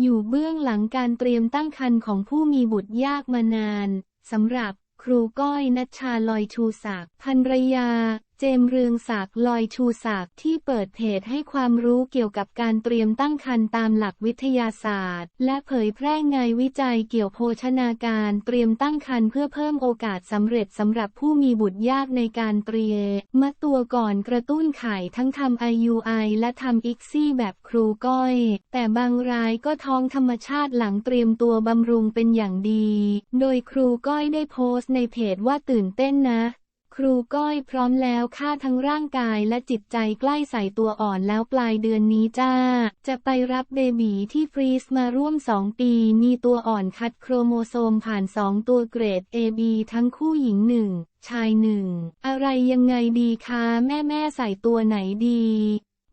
อยู่เบื้องหลังการเตรียมตั้งครรภ์ของผู้มีบุตรยากมานาน สำหรับครูก้อยนัชชาลอยชูศักดิ์ภรรยา เจมเรืองศักดิ์ลอยชูศักดิ์ที่เปิดเพจให้ความรู้เกี่ยวกับการเตรียมตั้งครรภ์ตามหลักวิทยาศาสตร์ และเผยแพร่งานวิจัยเกี่ยวโภชนาการเตรียมตั้งครรภ์เพื่อเพิ่มโอกาสสำเร็จสำหรับผู้มีบุตรยากในการเตรียมตัวก่อนกระตุ้นไข่ทั้งทำ IUI และทำอิกซี่แบบครูก้อย แต่บางรายก็ท้องธรรมชาติหลังเตรียมตัวบำรุงเป็นอย่างดี โดยครูก้อยได้โพสต์ในเพจว่าตื่นเต้นนะ รูก้อยพร้อมแล้วค่าทั้งร่างกายและจิตใจใกล้ใส่ตัวอ่อนแล้วปลายเดือนนี้จ้า จะไปรับเบบีที่ฟรีสมาร่วม 2 ปี มีตัวอ่อนคัดโครโมโซมผ่าน 2 ตัวเกรด AB ทั้งคู่หญิงหนึ่งชายหนึ่ง อะไรยังไงดีคะแม่แม่ใส่ตัวไหนดี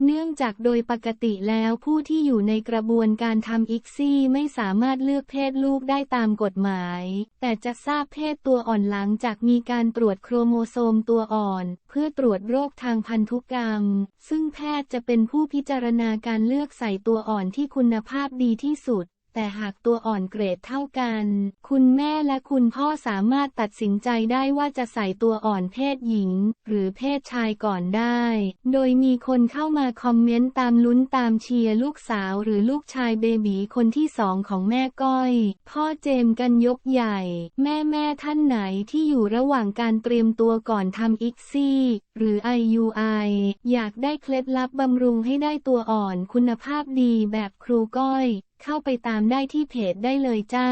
เนื่องจากโดยปกติแล้วผู้ที่อยู่ในกระบวนการทำอิกซี่ไม่สามารถเลือกเพศลูกได้ตามกฎหมาย แต่จะทราบเพศตัวอ่อนหลังจากมีการตรวจโครโมโซมตัวอ่อน เพื่อตรวจโรคทางพันธุกรรม ซึ่งแพทย์จะเป็นผู้พิจารณาการเลือกใส่ตัวอ่อนที่คุณภาพดีที่สุด แต่หากตัวอ่อนเกรดเท่ากัน คุณแม่และคุณพ่อสามารถตัดสินใจได้ว่าจะใส่ตัวอ่อนเพศหญิง หรือเพศชายก่อนได้ โดยมีคนเข้ามาคอมเมนต์ตามลุ้นตามเชียร์ลูกสาวหรือลูกชายเบบีคนที่สองของแม่ก้อย พ่อเจมส์กันยกใหญ่ แม่แม่ท่านไหนที่อยู่ระหว่างการเตรียมตัวก่อนทำอิกซี่หรือ IUI อยากได้เคล็ดลับบำรุงให้ได้ตัวอ่อนคุณภาพดีแบบครูก้อย เข้าไปตามได้ที่เพจได้เลยจ้า